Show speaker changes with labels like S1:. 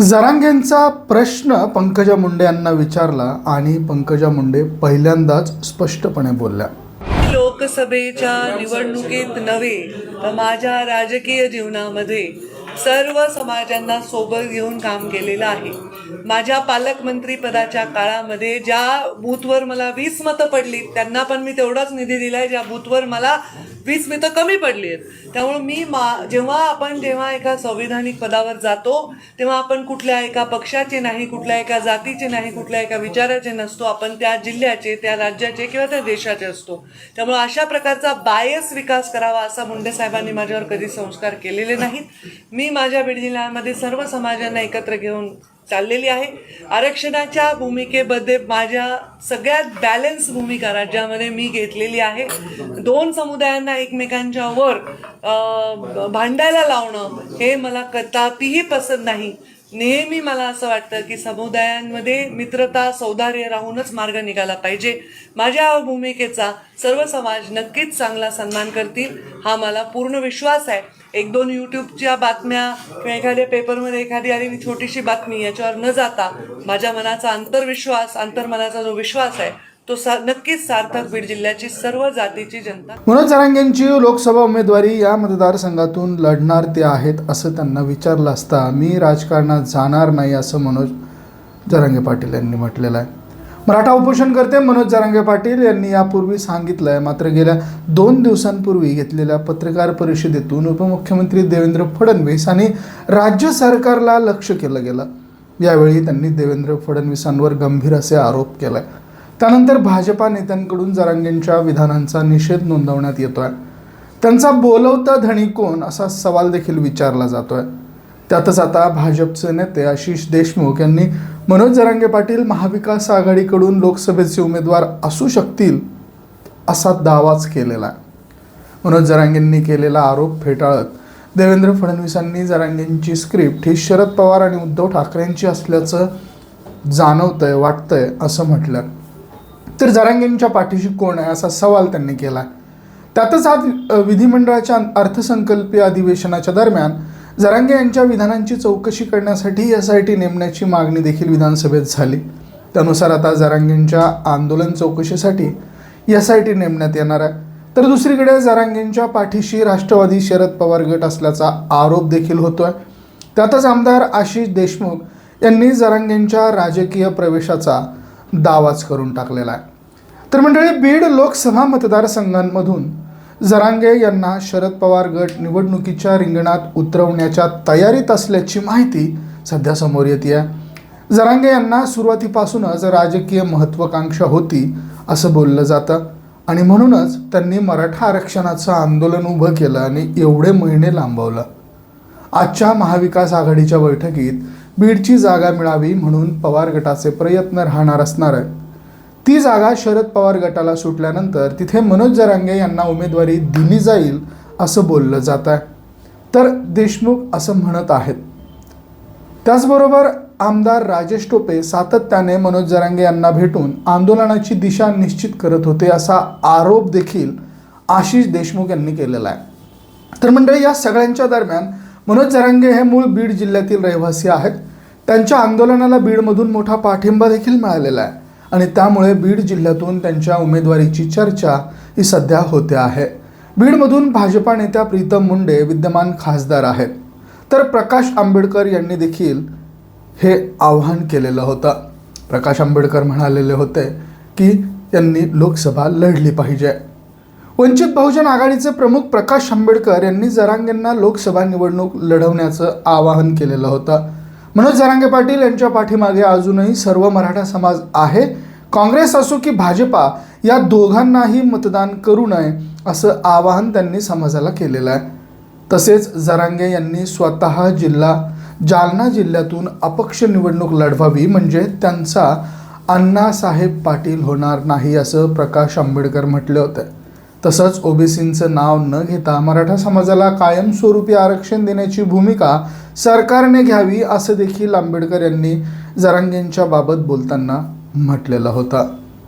S1: जरांगेंचा प्रश्न पंकजा मुंडे यांना विचारला आणि पंकजा मुंडे पहिल्यांदाच स्पष्टपणे बोलल्या.
S2: लोकसभेच्या निवडणुकीत नव्हे तर माझ्या राजकीय जीवनामध्ये सर्व समाजांना सोबत घेऊन काम केलेलं आहे. माझ्या पालकमंत्री पदाच्या काळामध्ये ज्या बूथवर मला वीस मतं पडली त्यांना पण मी तेवढाच निधी दिलाय ज्या बूथवर मला वीस मिनिटं कमी पडली आहेत. त्यामुळे मी मा जेव्हा आपण जेव्हा एका संविधानिक पदावर जातो तेव्हा आपण कुठल्या एका पक्षाचे नाही कुठल्या एका जातीचे नाही कुठल्या एका विचाराचे नसतो. आपण त्या जिल्ह्याचे त्या राज्याचे किंवा त्या देशाचे असतो. त्यामुळे अशा प्रकारचा बायस विकास करावा असा मुंडे साहेबांनी माझ्यावर कधी संस्कार केलेले नाहीत. मी माझ्या बीड जिल्ह्यामध्ये सर्व समाजांना एकत्र घेऊन चाललेली आहे. आरक्षणाच्या भूमिकेमध्ये माझ्या सगळ्यात बॅलन्स भूमिका राज्यामध्ये मी घेतलेली आहे. दोन समुदायांना एकमेकांच्या वर भांडायला लावणं हे मला कदापिही पसंत नाही. नेहमी मला असं वाटतं की समुदायांमध्ये मित्रता सौदार्य राहूनच मार्ग निघाला पाहिजे. माझ्या भूमिकेचा सर्व समाज नक्कीच चांगला सन्मान करतील हा मला पूर्ण विश्वास आहे. एक दोन यूट्यूबच्या बातम्या किंवा एखाद्या पेपरमध्ये एखादी आलेली छोटीशी बातमी याच्यावर न जाता माझ्या मनाचा अंतर्विश्वास अंतर्मनाचा जो विश्वास आहे तो सा नक्कीच सार्थक बीड जिल्ह्याची सर्व जातीची जनता.
S1: मनोज जरांगेंची लोकसभा उमेदवारी या मतदारसंघातून लढणार ते आहेत असं त्यांना विचारलं असता मी राजकारणात जाणार नाही असं मनोज जरांगे पाटील यांनी म्हटलेलं आहे. मराठा उपोषणकर्ते मनोज जरांगे पाटील यांनी यापूर्वी सांगितलं आहे मात्र गेल्या दोन दिवसांपूर्वी घेतलेल्या पत्रकार परिषदेतून उपमुख्यमंत्री देवेंद्र फडणवीस आणि राज्य सरकारला लक्ष केलं गेलं. यावेळी त्यांनी देवेंद्र फडणवीसांवर गंभीर असे आरोप केलाय त्यानंतर भाजपा नेत्यांकडून जरांगेंच्या विधानांचा निषेध नोंदवण्यात येतोय. त्यांचा बोलवता धणी कोण असा सवाल देखील विचारला जातोय. त्यातच आता भाजपचे नेते आशिष देशमुख यांनी मनोज जरांगे पाटील महाविकास आघाडीकडून लोकसभेचे उमेदवार असू शकतील असा दावाच केलेला आहे. मनोज जरांगेंनी केलेला आरोप फेटाळत देवेंद्र फडणवीसांनी जरांगेंची स्क्रिप्ट ही शरद पवार आणि उद्धव ठाकरेंची असल्याचं जाणवतंय वाटतंय असं म्हटलं. तर जरांगेंच्या पाठीशी कोण आहे असा सवाल त्यांनी केला त्यातच आज विधिमंडळाच्या अर्थसंकल्पीय अधिवेशनाच्या दरम्यान जरांगे यांच्या विधानांची चौकशी करण्यासाठी एस आय टी नेमण्याची मागणी देखील विधानसभेत झाली. त्यानुसार आता जरांगेंच्या आंदोलन चौकशीसाठी एस आय टी नेमण्यात येणार आहे. तर दुसरीकडे जरांगेंच्या पाठीशी राष्ट्रवादी शरद पवार गट असल्याचा आरोप देखील होतो आहे त्यातच आमदार आशिष देशमुख यांनी जरांगेंच्या राजकीय प्रवेशाचा दावाच करून टाकलेला आहे. तर मंडळी बीड लोकसभा मतदारसंघांमधून जरांगे यांना शरद पवार गट निवडणुकीच्या रिंगणात उतरवण्याच्या तयारीत असल्याची माहिती सध्या समोर येते आहे जरांगे यांना सुरुवातीपासूनच राजकीय महत्त्वाकांक्षा होती असं बोललं जातं. आणि म्हणूनच त्यांनी मराठा आरक्षणाचं आंदोलन उभं केलं आणि एवढे महिने लांबवलं. आजच्या महाविकास आघाडीच्या बैठकीत बीडची जागा मिळावी म्हणून पवार गटाचे प्रयत्न राहणार असणार आहे. ती जागा शरद पवार गटाला सुटल्यानंतर तिथे मनोज जरांगे यांना उमेदवारी दिली जाईल असं बोललं जात आहे. तर देशमुख असं म्हणत आहेत. त्याचबरोबर आमदार राजेश टोपे सातत्याने मनोज जरांगे यांना भेटून आंदोलनाची दिशा निश्चित करत होते असा आरोप देखील आशिष देशमुख यांनी केलेला आहे. तर मंडळी या सगळ्यांच्या दरम्यान मनोज जरांगे हे मूळ बीड जिल्ह्यातील रहिवासी आहेत. त्यांच्या आंदोलनाला बीडमधून मोठा पाठिंबा देखील मिळालेला आहे. आणि त्यामुळे बीड जिल्ह्यातून त्यांच्या उमेदवारीची चर्चा ही सध्या होते आहे. बीडमधून भाजपा नेत्या प्रीतम मुंडे विद्यमान खासदार आहेत. तर प्रकाश आंबेडकर यांनी देखील हे आव्हान केलेलं होतं. प्रकाश आंबेडकर म्हणालेले होते की त्यांनी लोकसभा लढली पाहिजे. वंचित बहुजन आघाडीचे प्रमुख प्रकाश आंबेडकर यांनी जरांगेंना लोकसभा निवडणूक लढवण्याचं आवाहन केलेलं होतं. मनोज जरांगे पाटील यांच्या पाठीमागे अजूनही सर्व मराठा समाज आहे. काँग्रेस असो की भाजपा या दोघांनाही मतदान करू नये असं आवाहन त्यांनी समाजाला केलेलं आहे. तसेच जरांगे यांनी स्वतः जिल्हा जालना जिल्ह्यातून अपक्ष निवडणूक लढवावी म्हणजे त्यांचा अण्णासाहेब पाटील होणार नाही असं प्रकाश आंबेडकर म्हटलं होतं. तसंच ओबीसींचं नाव न घेता मराठा समाजाला कायमस्वरूपी आरक्षण देण्याची भूमिका सरकारने घ्यावी असं देखील आंबेडकर यांनी जरांगेंच्या बाबत बोलताना म्हटलेलं होतं.